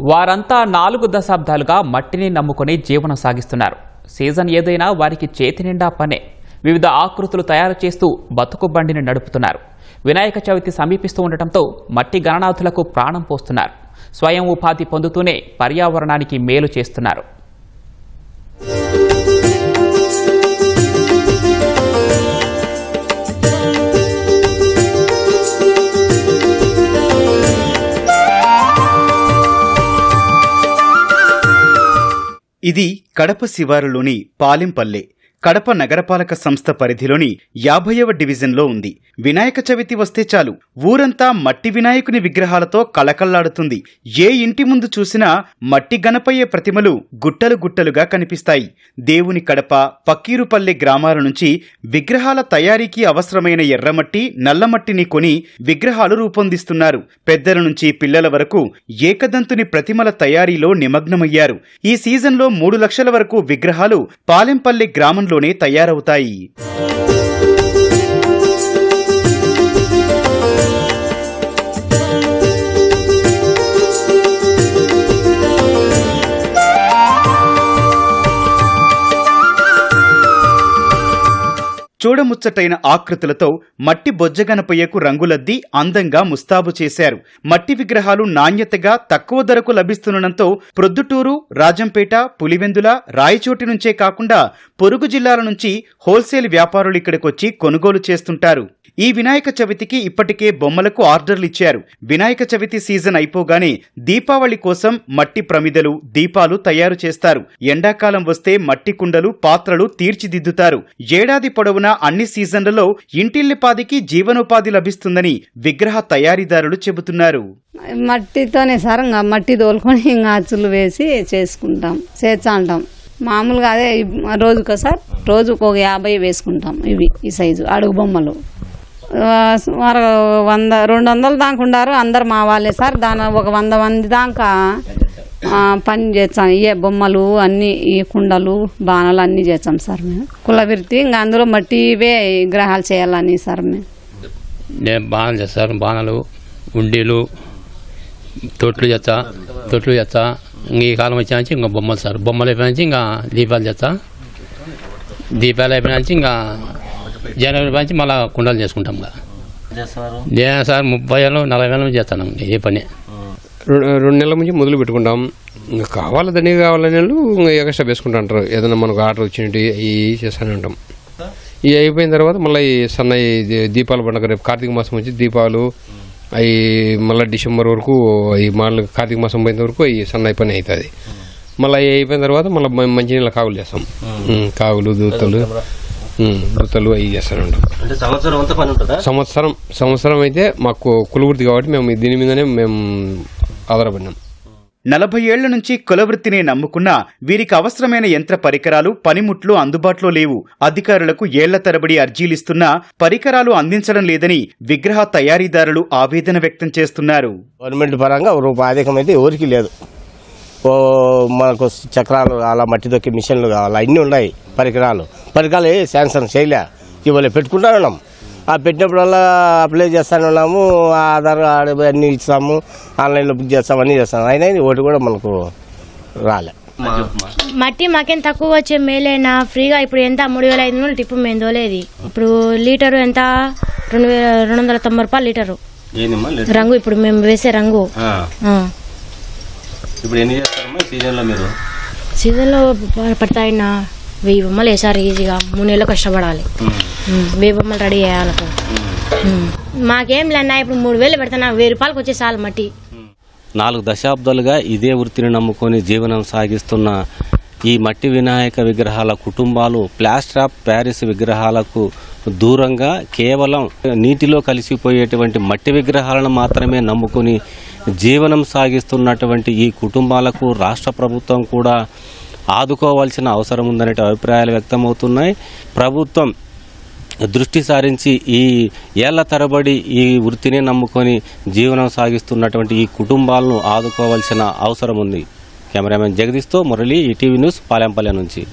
వారంతా నాలుగు దశాబ్దాలుగా మట్టిని నమ్ముకొని జీవనం సాగిస్తున్నారు. సీజన్ ఏదైనా వారికి చేతి నిండా పనే. వివిధ ఆకృతులు తయారు చేస్తూ బతుకు బండిని నడుపుతున్నారు. వినాయక చవితి సమీపిస్తూ ఉండటంతో మట్టి గణనాథులకు ప్రాణం పోస్తున్నారు. స్వయం ఉపాధి పొందుతూనే పర్యావరణానికి మేలు చేస్తున్నారు. ఇది కడప శివారులోని పాలెంపల్లె. కడప నగరపాలక సంస్థ పరిధిలోని యాభైవ డివిజన్లో ఉంది. వినాయక చవితి వస్తే చాలు. ఊరంతా మట్టి వినాయకుని విగ్రహాలతో కళకళ్ళాడుతుంది. ఏ ఇంటి ముందు చూసినా మట్టి గణపయ్య ప్రతిమలు గుట్టలు గుట్టలుగా కనిపిస్తాయి. దేవుని కడప పక్కీరుపల్లె గ్రామాల నుంచి విగ్రహాల తయారీకి అవసరమైన ఎర్రమట్టి నల్లమట్టిని కొని విగ్రహాలు రూపొందిస్తున్నారు. పెద్దల నుంచి పిల్లల వరకు ఏకదంతుని ప్రతిమల తయారీలో నిమగ్నమయ్యారు. ఈ సీజన్లో మూడు లక్షల వరకు విగ్రహాలు పాలెంపల్లె గ్రామంలోనే తయారవుతాయి. చూడముచ్చటైన ఆకృతులతో మట్టి బొజ్జగనపయ్యకు రంగులద్ది అందంగా ముస్తాబు చేశారు. మట్టి విగ్రహాలు నాణ్యతగా తక్కువ ధరకు లభిస్తుండటంతో ప్రొద్దుటూరు రాజంపేట పులివెందుల రాయచోటి నుంచే కాకుండా పొరుగు జిల్లాల నుంచి హోల్సేల్ వ్యాపారులు ఇక్కడికొచ్చి కొనుగోలు చేస్తుంటారు. ఈ వినాయక చవితికి ఇప్పటికే బొమ్మలకు ఆర్డర్లు ఇచ్చారు. వినాయక చవితి సీజన్ అయిపోగానే దీపావళి కోసం మట్టి ప్రమిదలు దీపాలు తయారు చేస్తారు. ఎండాకాలం వస్తే మట్టి కుండలు పాత్రలు తీర్చిదిద్దుతారు. ఏడాది పొడవునా అన్ని సీజన్లలో ఇంటిల్లిపాదికి జీవనోపాధి లభిస్తుందని విగ్రహ తయారీదారులు చెబుతున్నారు. మట్టితోనే సార్ ఇంకా మట్టి తోలుకొని ఇంకా అచ్చులు వేసి చేసుకుంటాం చేర్చాంటాం మామూలుగా అదే రోజుకో సార్ రోజుకు ఒక యాభై వేసుకుంటాం ఇవి ఈ సైజు అడుగు బొమ్మలు. వంద రెండు వందలు దాకా ఉండారు అందరు మా వాళ్ళే సార్ దాని ఒక వంద మంది దాకా పని చేస్తాం. ఇవే బొమ్మలు అన్ని ఈ కుండలు బాణాలు అన్నీ చేస్తాం సార్ మేము. కులవృత్తి ఇంకా అందులో మట్టి ఇవే విగ్రహాలు చేయాలని సార్ మేము. నేను బాణాలు చేస్తాను బాణాలు ఉండీలు తొట్లు చేస్తా తొట్లు చేస్తా. ఇంక ఈ కాలం వచ్చా నుంచి ఇంకా బొమ్మలు సార్. బొమ్మలు అయిపోయిన నుంచి ఇంకా దీపాలు చేస్తా. దీపాలు అయిపోయిన నుంచి ఇంకా జనవరి నుంచి మళ్ళీ కుండలు చేసుకుంటాం నేను సార్ ముప్పై ఏళ్ళు నలభై నుంచి చేస్తాను ఏ పని. రెండు నెలల నుంచి మొదలు పెట్టుకుంటాం. ఇంకా కావాలి దని కావాలని వాళ్ళు ఇంకా ఎక్స్ట్రా వేసుకుంటా అంటారు ఏదైనా మనకు ఆర్డర్ వచ్చినట్టు అవి చేస్తూనే ఉంటాం. ఇవి అయిపోయిన తర్వాత మళ్ళీ సన్నయి దీపాల పండుగ రేపు కార్తీక మాసం వచ్చి దీపాలు అవి మళ్ళీ డిసెంబర్ వరకు ఈ మళ్ళీ కార్తీక మాసం పోయిన వరకు ఈ సన్నయి పని అవుతుంది మళ్ళీ అవి అయిపోయిన తర్వాత మళ్ళీ మంచి నీళ్ళ కావులు చేస్తాం. కావులు దూతలు దూతలు అవి చేస్తూనే ఉంటాం. అంటే సంవత్సరం సంవత్సరం సంవత్సరం అయితే మాకు కులవృత్తి కాబట్టి మేము దీని మీదనే మేము ఆధారపడినాం నలభై ఏళ్ళ నుంచి కులవృత్తినే నమ్ముకున్నా వీరికి అవసరమైన యంత్ర పరికరాలు పనిముట్లు అందుబాటులో లేవు. అధికారులకు ఏళ్ళ తరబడి అర్జీలిస్తున్నా పరికరాలు అందించడం లేదని విగ్రహ తయారీదారులు ఆవేదన వ్యక్తం చేస్తున్నారు. గవర్నమెంట్ పరంగా అయితే ఎవరికి లేదు. ఓ మనకు చక్రాలు అలా మట్టి దొక్కే మిషన్లు కావాలి అన్నీ ఉన్నాయి పరికరాలు. పరికరాలు ఏ శాంక్షన్ చేయలే. ఇవాళ పెట్టుకుంటా ఉన్నాం. ఆ పెట్టినప్పుడల్లా అప్లై చేస్తానే ఉన్నాము ఆధార్ కార్డు అన్నీ ఇస్తాము ఆన్లైన్లో బుక్ చేస్తాము అన్నీ చేస్తాము. అయినా ఒకటి కూడా మనకు రాలే. మట్టి మాకేం తక్కువ వచ్చే మేలేనా? ఫ్రీగా ఇప్పుడు ఎంత? మూడు వేల ఐదు వందలు టిప్పు మేము తోలేది. ఇప్పుడు లీటరు ఎంత? రెండు వేల రెండు వందల తొంభై రూపాయలు లీటరు. రంగు ఇప్పుడు మేము వేసే రంగు. ఇప్పుడు ఎన్ని చేస్తారమ్మా? సీజన్లో మీరు? సీజన్లో పడతాయిన? వెయ్యి బొమ్మలు వేసారు ఈజీగా. మూడు నెలలు కష్టపడాలి. వెయ్యి బొమ్మలు రెడీ చేయాలి. మాకేం లేనా ఇప్పుడు మూడు వేలు పెడతానా వెయ్యి రూపాయలకి వచ్చే చాలు మట్టి. నాలుగు దశాబ్దాలుగా ఇదే వృత్తిని నమ్ముకొని జీవనం సాగిస్తున్న ఈ మట్టి వినాయక విగ్రహాల కుటుంబాలు ప్లాస్టర్ ఆఫ్ ప్యారిస్ విగ్రహాలకు దూరంగా కేవలం నీటిలో కలిసిపోయేటువంటి మట్టి విగ్రహాలను మాత్రమే నమ్ముకొని జీవనం సాగిస్తున్నటువంటి ఈ కుటుంబాలకు రాష్ట్ర ప్రభుత్వం కూడా ఆదుకోవాల్సిన అవసరం ఉందనే అభిప్రాయాలు వ్యక్తమవుతున్నాయి. ప్రభుత్వం దృష్టి సారించి ఈ ఏళ్ళ తరబడి ఈ వృత్తిని నమ్ముకొని జీవనం సాగిస్తున్నటువంటి ఈ కుటుంబాలను ఆదుకోవాల్సిన అవసరం ఉంది. కెమెరామెన్ జగదీష్తో మురళి ఈటీవీ న్యూస్ పాలెంపల్లె నుంచి.